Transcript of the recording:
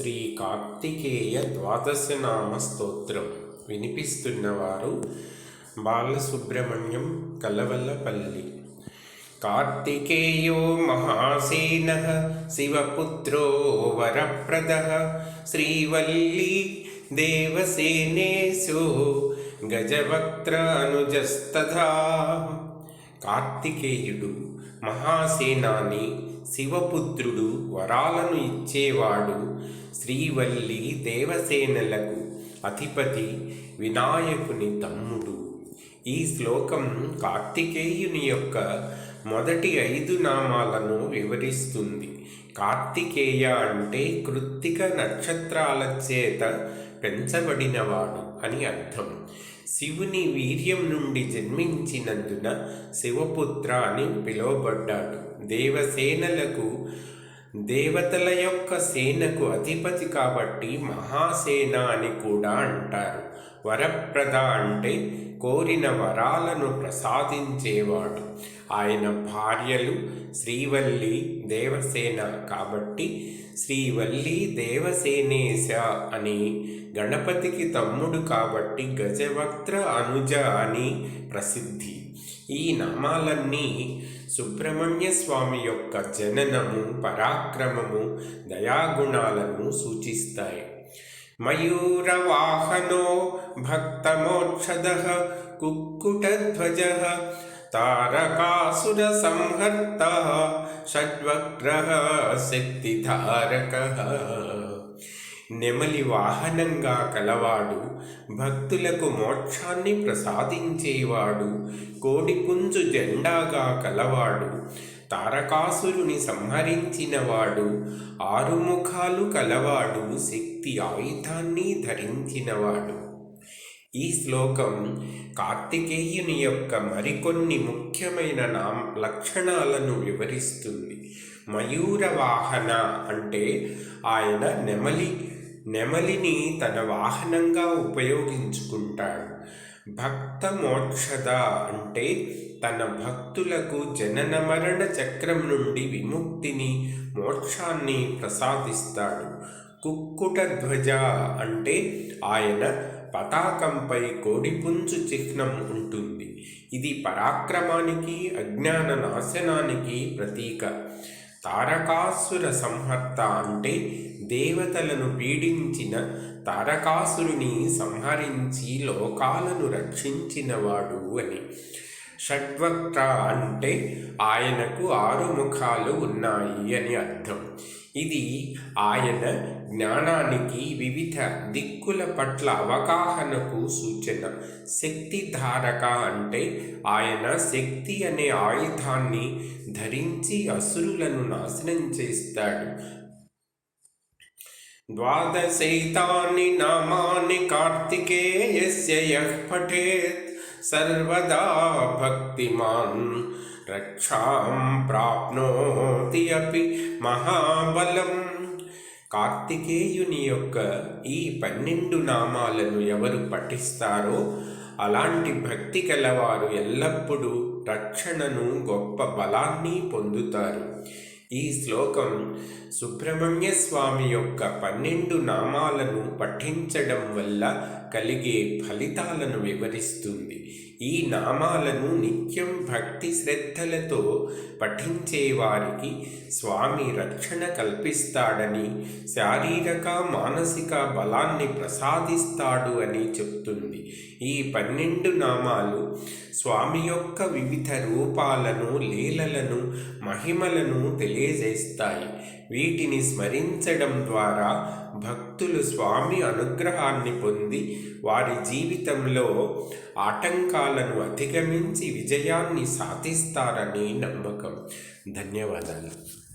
శ్రీ కార్తికేయ ద్వాదశనామ స్తోత్రం వినిపిస్తున్నవారు బాలసుబ్రహ్మణ్యం కలవల్లపల్లి. కార్తికేయో మహాసేన శివపుత్రో వరప్రద శ్రీవల్లీ దేవసేనేశో గజవక్త్రానుజస్తథా. కార్తికేయుడు మహాసేనాని శివపుత్రుడు వరాలను ఇచ్చేవాడు శ్రీవల్లి దేవసేనలకు అధిపతి వినాయకుని తమ్ముడు. ఈ శ్లోకం కార్తికేయుని యొక్క మొదటి ఐదు నామాలను వివరిస్తుంది. కార్తికేయ అంటే కృత్తిక నక్షత్రాల చేత పెంచబడినవాడు అని అర్థం. శివుని వీర్యం నుండి జన్మించినందున శివపుత్ర అని పిలువబడ్డాడు. దేవసేనలకు దేవతల యొక్క సేనకు అధిపతి కాబట్టి మహాసేన అని కూడా అంటారు. వరప్రద అంటే కోరిన వరాలను ప్రసాదించేవాడు. ఆయన భార్యలు శ్రీవల్లి దేవసేన కాబట్టి శ్రీవల్లి దేవసేనేశ అని గణపతికి తమ్ముడు కాబట్టి గజవక్త్ర అనుజ అని ప్రసిద్ధి. ఈ నామాలన్నీ సుబ్రహ్మణ్య స్వామి యొక్క జననము పరాక్రమము దయాగుణాలను సూచిస్తాయి. మయూరవాహనో భక్తమోక్షద కుక్కుటధ్వజ తారకాసుర సంహర్త షడ్వగ్రహ శక్తిధారక. నెమలి వాహనంగా కలవాడు భక్తులకు మోక్షాన్ని ప్రసాదించేవాడు కోడిపుంజు జెండాగా కలవాడు తారకాసురుని సంహరించినవాడు ఆరుముఖాలు కలవాడు శక్తి ఆయుధాన్ని ధరించినవాడు. ఈ శ్లోకం కార్తికేయుని యొక్క మరికొన్ని ముఖ్యమైన నా లక్షణాలను వివరిస్తుంది. మయూర వాహన అంటే ఆయన నెమలి నెమలిని తన వాహనంగా ఉపయోగించుకుంటాడు. భక్త మోక్షద అంటే తన భక్తులకు జనన మరణ చక్రం నుండి విముక్తిని మోక్షాన్ని ప్రసాదిస్తాడు. కుక్కుట ధ్వజ అంటే ఆయన పతాకంపై కోడిపుంజు చిహ్నం ఉంటుంది. ఇది పరాక్రమానికి అజ్ఞాన నాశనానికి ప్రతీక. తారకాసుర సంహర్త అంటే దేవతలను పీడించిన తారకాసురుని సంహరించి లోకాలను రక్షించినవాడు అని. షడ్వక్త అంటే ఆయనకు ఆరు ముఖాలు ఉన్నాయి అని అర్థం. ఇది ఆయన జ్ఞానానికి వివిధ దిక్కుల పట్ల అవగాహనకు సూచన. శక్తిధారక అంటే ఆయన శక్తి అనే ఆయుధాన్ని ధరించి అసురులను నాశనం చేస్తాడు. ద్వాదశైతాన్ని నామాన్ని కార్తికేయస్య పఠేత్. సర్వదా భక్తిమాన్ రక్షాం ప్రాప్నోతి అపి మహాబలం కార్తికేయుని యొక్క ఈ పన్నెండు నామాలను ఎవరు పఠిస్తారో అలాంటి భక్తి కలవారు ఎల్లప్పుడూ రక్షణను గొప్ప బలాన్ని పొందుతారు. ఈ శ్లోకం సుబ్రహ్మణ్య స్వామి యొక్క పన్నెండు నామాలను పఠించడం వల్ల కలిగే ఫలితాలను వివరిస్తుంది. ఈ నామాలను నిత్యం భక్తి శ్రద్ధలతో పఠించే వారికి స్వామి రక్షణ కల్పిస్తాడని శారీరక మానసిక బలాన్ని ప్రసాదిస్తాడు అని చెప్తుంది. ఈ పన్నెండు నామాలు స్వామి యొక్క వివిధ రూపాలను లీలలను మహిమలను తెలియజేస్తాయి. వీటిని స్మరించడం ద్వారా భక్తి భక్తులు స్వామి అనుగ్రహాన్ని పొంది వారి జీవితంలో ఆటంకాలను అధిగమించి విజయాన్ని సాధిస్తారని నమ్మకం. ధన్యవాదాలు.